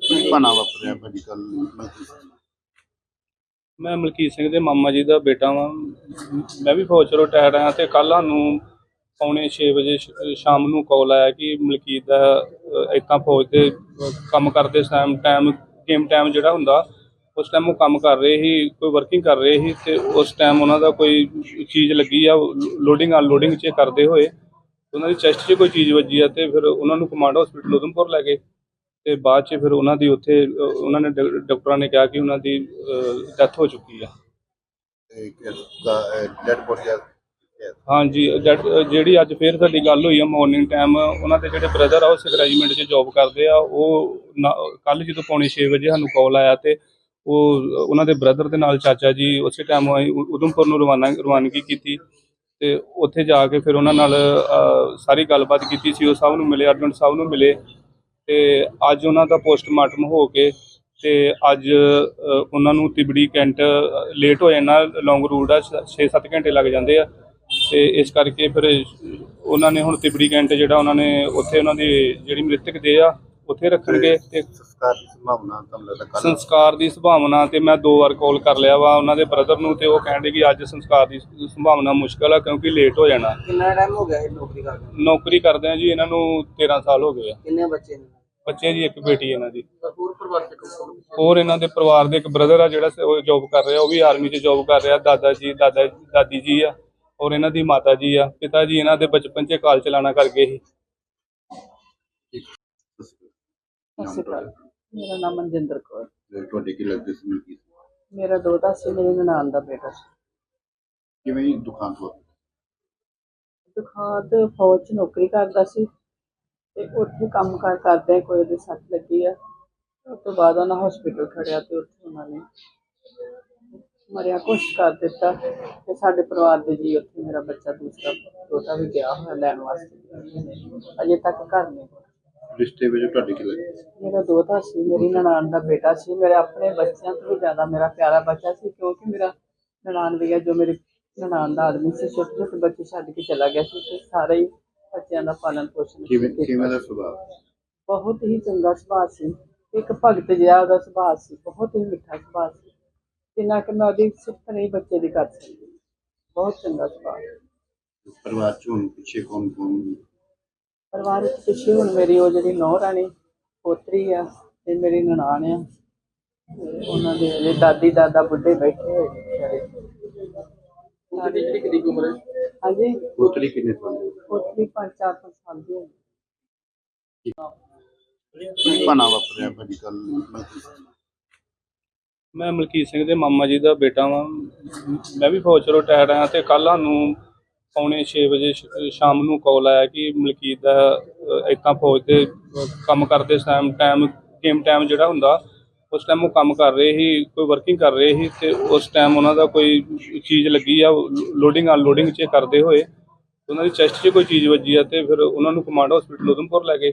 ਕੀ ਵਾਪਰਿਆ ਭਾਜੀ ਕੱਲ ਮੈਂ ਮਲਕੀਤ ਸਿੰਘ ਦੇ ਮਾਮਾ ਜੀ ਦਾ ਬੇਟਾ ਵਾਂ। ਮੈਂ ਵੀ ਫੌਜ ਚੋਂ ਰਿਟਾਇਰ ਆਇਆ ਤੇ ਕੱਲ ਸਾਨੂੰ ਪੌਣੇ 6 ਵਜੇ ਸ਼ਾਮ ਨੂੰ ਕਾਲ ਆਇਆ ਕਿ ਮਲਕੀਤ ਦਾ ਇਤਾਂ ਫੌਜ ਦੇ ਕੰਮ ਕਰਦੇ ਟਾਈਮ ਟਾਈਮ ਗੇਮ ਟਾਈਮ ਜਿਹੜਾ ਹੁੰਦਾ, ਉਸ ਟਾਈਮ ਉਹ ਕੰਮ ਕਰ ਰਹੇ ਸੀ, ਕੋਈ ਵਰਕਿੰਗ ਕਰ ਰਹੇ ਸੀ ਤੇ ਉਸ ਟਾਈਮ ਉਹਨਾਂ ਦਾ ਕੋਈ ਚੀਜ਼ ਲੱਗੀ ਆ ਲੋਡਿੰਗ ਅਨਲੋਡਿੰਗ ਚ ਕਰਦੇ ਹੋਏ। ਉਹਨਾਂ ਦੀ ਚੈਸਟ 'ਚ ਕੋਈ ਚੀਜ਼ ਵੱਜੀ ਆ ਤੇ ਫਿਰ ਉਹਨਾਂ ਨੂੰ ਕਮਾਂਡ ਹਸਪੀਟਲ ਉਧਮਪੁਰ ਲੈ ਗਏ। ਤੇ ਬਾਅਦ 'ਚ ਫਿਰ ਉਹਨਾਂ ਦੀ ਉੱਥੇ ਉਹਨਾਂ ਨੇ ਡਾ- ਡਾਕਟਰਾਂ ਨੇ ਕਿਹਾ ਕਿ ਉਹਨਾਂ ਦੀ ਡੈਥ ਹੋ ਚੁੱਕੀ ਆ। ਡੈਡ ਬੋਡੀ ਆ ਹਾਂਜੀ ਜਿਹੜੀ ਅੱਜ ਫੇਰ ਸਾਡੀ ਗੱਲ ਹੋਈ ਆ ਮਾਰਨਿੰਗ ਟਾਈਮ ਉਹਨਾਂ ਦੇ ਜਿਹੜੇ ਬ੍ਰਦਰ ਆ ਉਹ ਸਿੱਖ ਰੈਜੀਮੈਂਟ 'ਚ ਜੌਬ ਕਰਦੇ ਆ। ਉਹ ਕੱਲ ਜਦੋਂ ਪੌਣੇ 6 ਵਜੇ ਸਾਨੂੰ ਕਾਲ ਆਇਆ ਤੇ ਉਹ ਉਹਨਾਂ ਦੇ ਬ੍ਰਦਰ ਦੇ ਨਾਲ ਚਾਚਾ ਜੀ ਉਸੇ ਟਾਈਮ ਉਧਮਪੁਰ ਨੂੰ ਰਵਾਨਾ ਰਵਾਨਗੀ ਕੀਤੀ। ਤੇ ਉੱਥੇ ਜਾ ਕੇ ਫਿਰ ਉਹਨਾਂ ਨਾਲ ਸਾਰੀ ਗੱਲਬਾਤ ਕੀਤੀ ਸੀ। ਉਹ ਸਾਹਿਬ ਨੂੰ ਮਿਲੇ ਅਰਜੁਨ ਸਾਹਿਬ ਨੂੰ ਮਿਲੇ। ਤੇ ਅੱਜ ਉਹਨਾਂ ਦਾ ਪੋਸਟਮਾਰਟਮ ਹੋ ਕੇ ਤੇ ਅੱਜ ਅਹ, ਉਹਨਾਂ ਨੂੰ ਤਿਬੜੀ ਕੈਂਟ ਲੇਟ ਹੋ ਜਾਣਾ ਲੌਂਗ ਰੂਟ ਆ 6-7 ਘੰਟੇ ਲੱਗ ਜਾਂਦੇ ਆ। ਤੇ ਇਸ ਕਰਕੇ ਫਿਰ ਉਹਨਾਂ ਨੇ ਹੁਣ ਤਿਬੜੀ ਕੈਂਟ ਜਿਹੜਾ ਉਹਨਾਂ ਨੇ ਉੱਥੇ ਉਹਨਾਂ ਦੀ ਜਿਹੜੀ ਮ੍ਰਿਤਕ ਦੇ ਆ ਉੱਥੇ ਰੱਖਣਗੇ ਤੇ ਸੰਸਕਾਰ ਦੀ ਸੰਭਾਵਨਾ ਤੁਹਾਨੂੰ ਲੱਗਦਾ ਕੱਲ ਸੰਸਕਾਰ ਦੀ ਸੰਭਾਵਨਾ ਤੇ ਮੈਂ ਦੋ ਵਾਰ ਕਾਲ ਕਰ ਲਿਆ ਵਾ ਉਹਨਾਂ ਦੇ ਬ੍ਰਦਰ ਨੂੰ ਤੇ ਉਹ ਕਹਿੰਦੇ ਕਿ ਅੱਜ ਸੰਸਕਾਰ ਦੀ ਸੰਭਾਵਨਾ ਮੁਸ਼ਕਲ ਆ ਕਿਉਂਕਿ ਲੇਟ ਹੋ ਜਾਣਾ। ਕਿੰਨਾ ਟਾਈਮ ਹੋ ਗਿਆ ਇਹ ਨੌਕਰੀ ਕਰਦੇ ਨੌਕਰੀ ਕਰਦੇ ਆ ਜੀ ਇਹਨਾਂ ਨੂੰ 13 ਸਾਲ ਹੋ ਗਏ ਆ। ਕਿੰਨੇ ਬੱਚੇ ਨੇ? ਬੱਚੇ ਜੀ ਇੱਕ ਬੇਟੀ ਇਹਨਾਂ ਦੀ। ਹੋਰ ਪਰਿਵਾਰ ਚ ਕੌਣ ਹੋਰ ਇਹਨਾਂ ਦੇ ਪਰਿਵਾਰ ਦੇ ਇੱਕ ਬ੍ਰਦਰ ਆ ਜਿਹੜਾ ਸ- ਉਹ ਜੌਬ ਕਰ ਰਿਹਾ ਉਹ ਵੀ ਆਰਮੀ 'ਚ ਜੌਬ ਕਰ ਰਿਹਾ ਦਾਦਾ ਜੀ ਦਾਦਾ ਦਾਦੀ ਜੀ ਆ ਔਰ ਇਹਨਾਂ ਦੀ ਮਾਤਾ ਜੀ ਆ। ਪਿਤਾ ਜੀ ਇਹਨਾਂ ਦੇ ਬਚਪਨ 'ਚ ਕਾਲ ਚਲਾਣਾ ਕਰ ਗਏ ਸੀ। ਸਤਿ ਸ਼੍ਰੀ ਅਕਾਲ। ਮੇਰਾ ਨਾਮ ਮਨਜਿੰਦਰ ਕੌਰ। ਤੁਹਾਡੇ ਕੀ ਲੱਗਦੇ ਸੀ ਮਲਕੀਤ? ਮੇਰਾ ਦੋਤਾ ਸੀ ਮੇਰੇ ਨਨਾਣ ਦਾ ਬੇਟਾ ਸੀ। ਕਿਵੇਂ ਹੀ ਦੁਕਾਨ ਤੋਂ ਦੁਕਾਨ ਤੇ ਫੌਜ 'ਚ ਨੌਕਰੀ ਕਰਦਾ ਸੀ ਤੇ ਉੱਥੇ ਕੰਮ ਕਾਰ ਕਰਦੇ ਕੋਈ ਉਹਦੇ ਸੱਟ ਲੱਗੀ ਆ। ਉਸ ਤੋਂ ਬਾਅਦ ਉਹਨਾਂ ਹਸਪੀਟਲ ਖੜਿਆ ਤੇ ਉੱਥੇ ਉਹਨਾਂ ਨੇ ਮਰਿਆ ਕੋਸ਼ਿਸ਼ ਕਰ ਦਿੱਤਾ ਤੇ ਸਾਡੇ ਪਰਿਵਾਰ ਦੇ ਜੀ ਉੱਥੇ ਮੇਰਾ ਬੱਚਾ ਦੂਸਰਾ ਦੋਤਾ ਵੀ ਗਿਆ ਹੋਇਆ ਲੈਣ ਵਾਸਤੇ। ਅਜੇ ਤੱਕ ਘਰ ਨਹੀਂ। ਰਿਸ਼ਤੇ ਵਿੱਚ ਤੁਹਾਡੇ ਕੀ ਲੱਗਦੇ ਮੇਰਾ ਦੋਤਾ ਸੀ ਮੇਰੀ ਨਨਾਣ ਦਾ ਬੇਟਾ ਸੀ ਮੇਰੇ ਆਪਣੇ ਬੱਚਿਆਂ ਤੋਂ ਵੀ ਜ਼ਿਆਦਾ ਮੇਰਾ ਪਿਆਰਾ ਬੱਚਾ ਸੀ ਕਿਉਂਕਿ ਮੇਰਾ ਨਨਾਣ ਵੀ ਜੋ ਮੇਰੇ ਨਨਾਣ ਦਾ ਆਦਮੀ ਸੀ ਛੋਟੇ ਛੋਟੇ ਬੱਚੇ ਛੱਡ ਕੇ ਚਲਾ ਗਿਆ ਸੀ ਤੇ ਸਾਰੇ ਹੀ ਬੱਚਿਆਂ ਦਾ ਪਾਲਣ ਪੋਸ਼ਣ ਕਿਵੇਂ। ਕਿਵੇਂ ਦਾ ਸੁਭਾਅ? ਬਹੁਤ ਹੀ ਚੰਗਾ ਸੁਭਾਅ ਸੀ ਇੱਕ ਭਗਤ ਜਿਹਾ ਉਹਦਾ ਸੁਭਾਅ ਸੀ ਬਹੁਤ ਹੀ ਮਿੱਠਾ ਸੁਭਾਅ ਸੀ ਜਿੰਨਾ ਕਿ ਮੈਂ ਉਹਦੀ ਸਿਫਤ ਨਹੀਂ ਬੱਚੇ ਦੀ ਕਰ ਸਕਦੀ ਬਹੁਤ ਚੰਗਾ ਸੁਭਾਅ। ਪਰਿਵਾਰ ਚ ਪਿੱਛੇ ਕੌਣ ਕੌਣ ਪਰਿਵਾਰ ਵਿੱਚ ਪਿੱਛੇ ਹੁਣ ਮੇਰੀ ਉਹ ਜਿਹੜੀ ਨੌਂ ਰਾਣੀ ਪੋਤਰੀ ਆ ਤੇ ਮੇਰੀ ਨਨਾਣ ਆ ਉਹਨਾਂ ਦੇ ਜਿਹੜੇ ਦਾਦੀ ਦਾਦਾ ਬੁੱਢੇ ਬੈਠੇ ਹੋਏ ਨੇ ਵਿਚਾਰੇ। ਤੁਹਾਡੀ ਜਿਹੜੀ ਕਿੰਨੀ ਕੁ ਉਮਰ ਹੈ? ਹਾਂਜੀ। ਪੋਤਰੀ ਕਿੰਨੇ ਸਾਲ ਦੀ ਪੋਤਰੀ ਪੰਜ ਚਾਰ ਪੰਜ ਸਾਲ ਦੀ ਹੋਈ ਕੀ ਬਣਾ ਵਾਪਰਿਆ ਭਾਜੀ ਕੱਲ ਮੈਂ ਮਲਕੀਤ ਸਿੰਘ ਦੇ ਮਾਮਾ ਜੀ ਦਾ ਬੇਟਾ ਵਾਂ। ਮੈਂ ਵੀ ਫੌਜ ਚੋਂ ਰਿਟਾਇਰ ਆਇਆ ਤੇ ਕੱਲ ਸਾਨੂੰ ਪੌਣੇ 6 ਵਜੇ ਸ਼- ਸ਼ਾਮ ਨੂੰ ਕਾਲ ਆਇਆ ਕਿ ਮਲਕੀਤ ਦਾ ਇਤਾਂ ਫੌਜ ਦੇ ਅਹ, ਕੰਮ ਕਰਦੇ ਟਾਈਮ ਟਾਈਮ ਗੇਮ ਟਾਈਮ ਜਿਹੜਾ ਹੁੰਦਾ ਉਸ ਟਾਈਮ ਉਹ ਕੰਮ ਕਰ ਰਹੇ ਸੀ ਕੋਈ ਵਰਕਿੰਗ ਕਰ ਰਹੇ ਸੀ ਤੇ ਉਸ ਟਾਈਮ ਉਹਨਾਂ ਦਾ ਕੋਈ ਚੀਜ਼ ਲੱਗੀ ਆ ਲੋਡਿੰਗ ਅਨਲੋਡਿੰਗ ਚ ਕਰਦੇ ਹੋਏ ਉਹਨਾਂ ਦੀ ਚੈਸਟ 'ਚ ਕੋਈ ਚੀਜ਼ ਵੱਜੀ ਆ ਤੇ ਫਿਰ ਉਹਨਾਂ ਨੂੰ ਕਮਾਂਡ ਹਸਪੀਟਲ ਉਧਮਪੁਰ ਲੈ ਗਏ।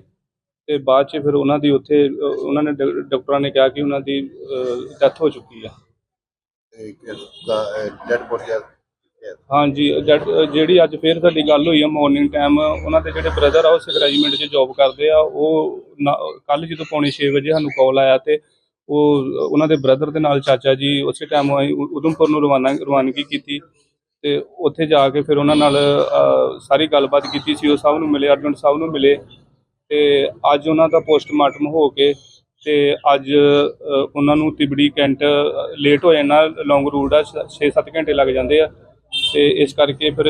ਤੇ ਬਾਅਦ 'ਚ ਫਿਰ ਉਹਨਾਂ ਦੀ ਉੱਥੇ ਅਹ, ਉਹਨਾਂ ਨੇ ਡਾ- ਡਾਕਟਰਾਂ ਨੇ ਕਿਹਾ ਕਿ ਉਹਨਾਂ ਦੀ ਡੈਥ ਹੋ ਚੁੱਕੀ ਆ। ਡੈਡ ਬੋਡੀ ਆ ਹਾਂਜੀ that- ਜਿਹੜੀ ਅੱਜ ਫੇਰ ਸਾਡੀ ਗੱਲ ਹੋਈ ਆ ਮਾਰਨਿੰਗ ਟਾਈਮ ਉਹਨਾਂ ਦੇ ਜਿਹੜੇ ਬ੍ਰਦਰ ਆ ਉਹ ਸਿੱਖ ਰੈਜੀਮੈਂਟ 'ਚ ਜੌਬ ਕਰਦੇ ਆ। ਉਹ ਕੱਲ ਜਦੋਂ ਪੌਣੇ 6 ਵਜੇ ਸਾਨੂੰ ਕਾਲ ਆਇਆ ਤੇ ਉਹ ਉਹਨਾਂ ਦੇ ਬ੍ਰਦਰ ਦੇ ਨਾਲ ਚਾਚਾ ਜੀ ਉਸੇ ਟਾਈਮ ਉਧਮਪੁਰ ਨੂੰ ਰਵਾਨਾ ਰਵਾਨਗੀ ਕੀਤੀ ਤੇ ਉੱਥੇ ਜਾ ਕੇ ਫਿਰ ਉਹਨਾਂ ਨਾਲ ਅਹ, ਸਾਰੀ ਗੱਲਬਾਤ ਕੀਤੀ ਸੀ। ਉਹ ਸਭ ਨੂੰ ਮਿਲੇ ਅਰਜੁਨ ਸਾਹਿਬ ਨੂੰ ਮਿਲੇ ਤੇ ਅੱਜ ਉਹਨਾਂ ਦਾ ਪੋਸਟਮਾਰਟਮ ਹੋ ਕੇ ਤੇ ਅੱਜ ਅਹ, ਉਹਨਾਂ ਨੂੰ ਤਿਬੜੀ ਕੈਂਟ ਲੇਟ ਹੋ ਜਾਣਾ। ਲੌਂਗ ਰੂਟ ਆ 6-7 ਘੰਟੇ ਲੱਗ ਜਾਂਦੇ ਆ। ਤੇ ਇਸ ਕਰਕੇ ਫਿਰ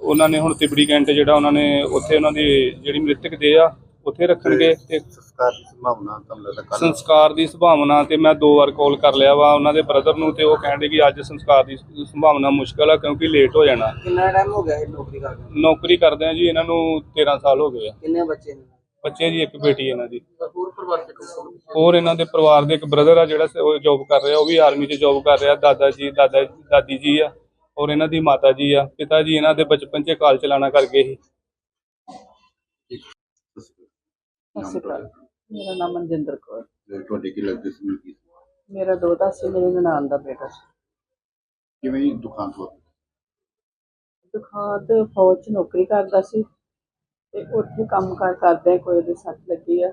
ਉਹਨਾਂ ਨੇ ਹੁਣ ਤਿਬੜੀ ਕੈਂਟ ਜਿਹੜਾ ਉਹਨਾਂ ਨੇ ਉੱਥੇ ਉਹਨਾਂ ਦੀ ਜਿਹੜੀ ਮ੍ਰਿਤਕ ਦੇ ਆ ਉੱਥੇ ਰੱਖਣਗੇ ਤੇ ਸੰਸਕਾਰ ਦੀ ਸੰਭਾਵਨਾ ਤੁਹਾਨੂੰ ਲੱਗਦਾ ਕੱਲ ਸੰਸਕਾਰ ਦੀ ਸੰਭਾਵਨਾ ਤੇ ਮੈਂ ਦੋ ਵਾਰ ਕਾਲ ਕਰ ਲਿਆ ਵਾ ਉਹਨਾਂ ਦੇ ਬ੍ਰਦਰ ਨੂੰ ਤੇ ਉਹ ਕਹਿੰਦੇ ਕਿ ਅੱਜ ਸੰਸਕਾਰ ਦੀ ਸੰਭਾਵਨਾ ਮੁਸ਼ਕਲ ਆ ਕਿਉਂਕਿ ਲੇਟ ਹੋ ਜਾਣਾ। ਕਿੰਨਾ ਟਾਈਮ ਹੋ ਗਿਆ ਇਹ ਨੌਕਰੀ ਕਰਦੇ ਨੌਕਰੀ ਕਰਦੇ ਆ ਜੀ ਇਹਨਾਂ ਨੂੰ 13 ਸਾਲ ਹੋ ਗਏ ਆ। ਕਿੰਨੇ ਬੱਚੇ ਨੇ? ਬੱਚੇ ਜੀ ਇੱਕ ਬੇਟੀ ਇਹਨਾਂ ਦੀ। ਹੋਰ ਪਰਿਵਾਰ ਚ ਕੌਣ ਹੋਰ ਇਹਨਾਂ ਦੇ ਪਰਿਵਾਰ ਦੇ ਇੱਕ ਬ੍ਰਦਰ ਆ ਜਿਹੜਾ ਸ- ਉਹ ਜੌਬ ਕਰ ਰਿਹਾ ਉਹ ਵੀ ਆਰਮੀ 'ਚ ਜੌਬ ਕਰ ਰਿਹਾ ਦਾਦਾ ਜੀ ਦਾਦਾ ਦਾਦੀ ਜੀ ਆ। ਔਰ ਇਹਨਾਂ ਦੀ ਮਾਤਾ ਜੀ ਆ ਪਿਤਾ ਜੀ ਇਹਨਾਂ ਦੇ ਬਚਪਨ 'ਚ ਕਾਲ ਚਲਾਣਾ ਕਰ ਗਏ ਸੀ। ਸਤਿ ਸ਼੍ਰੀ ਅਕਾਲ। ਮੇਰਾ ਨਾਮ ਮਨਜਿੰਦਰ ਕੌਰ। ਤੁਹਾਡੇ ਕੀ ਲੱਗਦੇ ਸੀ ਮਲਕੀਤ? ਮੇਰਾ ਦੋਤਾ ਸੀ ਮੇਰੇ ਨਨਾਣ ਦਾ ਬੇਟਾ ਸੀ। ਕਿਵੇਂ ਹੀ ਦੁਕਾਨ ਤੋਂ ਦੁਕਾਨ ਤੇ ਫੌਜ 'ਚ ਨੌਕਰੀ ਕਰਦਾ ਸੀ ਤੇ ਉੱਥੇ ਕੰਮ ਕਾਰ ਕਰਦੇ ਕੋਈ ਉਹਦੇ ਸੱਟ ਲੱਗੀ ਆ।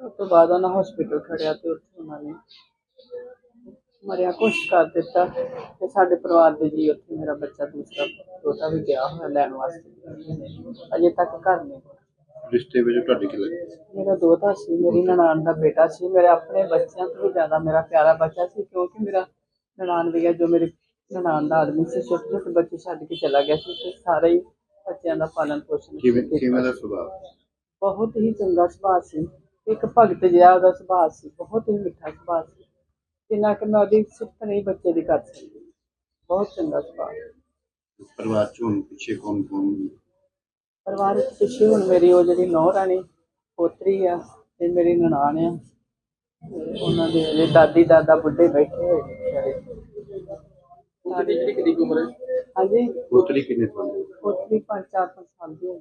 ਉਸ ਤੋਂ ਬਾਅਦ ਉਹਨਾਂ ਹਸਪੀਟਲ ਖੜਿਆ ਤੇ ਉੱਥੇ ਉਹਨਾਂ ਨੇ ਮਰਿਆ ਕੁਛ ਕਰ ਦਿੱਤਾ ਤੇ ਸਾਡੇ ਪਰਿਵਾਰ ਦੇ ਜੀ ਉੱਥੇ ਮੇਰਾ ਬੱਚਾ ਦੂਸਰਾ ਛੋਟਾ ਵੀ ਗਿਆ ਹੋਇਆ ਲੈਣ ਵਾਸਤੇ। ਅਜੇ ਤੱਕ ਘਰ ਨਹੀਂ। ਰਿਸ਼ਤੇ ਵਿੱਚ ਤੁਹਾਡੇ ਕੀ ਲੱਗਦੇ? ਮੇਰਾ ਦੋਤਾ ਸੀ ਮੇਰੀ ਨਨਾਣ ਦਾ ਬੇਟਾ ਸੀ ਮੇਰੇ ਆਪਣੇ ਬੱਚਿਆਂ ਤੋਂ ਵੀ ਜ਼ਿਆਦਾ ਮੇਰਾ ਪਿਆਰਾ ਬੱਚਾ ਸੀ ਕਿਉਂਕਿ ਮੇਰਾ ਨਨਾਣ ਵੀ ਜੋ ਮੇਰੇ ਨਨਾਣ ਦਾ ਆਦਮੀ ਸੀ ਛੋਟੇ ਛੋਟੇ ਬੱਚੇ ਛੱਡ ਕੇ ਚਲਾ ਗਿਆ ਸੀ ਤੇ ਸਾਰੇ ਹੀ ਬੱਚਿਆਂ ਦਾ ਪਾਲਣ ਪੋਸ਼ਣ ਕਿਵੇਂ ਕਿਵੇਂ ਦਾ ਸੁਭਾਅ? ਬਹੁਤ ਹੀ ਚੰਗਾ ਸੁਭਾਅ ਸੀ। ਇੱਕ ਭਗਤ ਜਿਹਾ ਉਹਦਾ ਸੁਭਾਅ ਸੀ ਬਹੁਤ ਹੀ ਮਿੱਠਾ ਸੁਭਾਅ ਸੀ। ਜਿੰਨਾ ਕਿ ਮੈਂ ਉਹਦੀ ਸਿਫਤ ਨਹੀਂ ਬੱਚੇ ਦੀ ਕਰ ਸਕਦੀ। ਬਹੁਤ ਚੰਗਾ ਸੁਭਾਅ। ਪਰਿਵਾਰ ਚ ਹੁਣ ਪਿੱਛੇ ਕੌਣ ਕੌਣ ਪਰਿਵਾਰ ਵਿੱਚ ਪਿੱਛੇ ਹੁਣ ਮੇਰੀ ਉਹ ਜਿਹੜੀ ਨੌਂ ਰਾਣੀ ਪੋਤਰੀ ਆ ਤੇ ਮੇਰੀ ਨਨਾਣ ਆ। ਉਹਨਾਂ ਦੇ ਹਲੇ ਦਾਦੀ ਦਾਦਾ ਬੁੱਢੇ ਬੈਠੇ ਹੋਏ ਨੇ ਜਿਹੜੀ ਕਿੰਨੀ ਉਮਰ ਹੈ? ਹਾਂਜੀ। ਪੋਤਰੀ ਕਿੰਨੇ ਸਾਲ ਦੀ? ਪੋਤਰੀ ਪੰਜ ਚਾਰ ਪੰਜ ਸਾਲ ਦੀ ਹੋਈ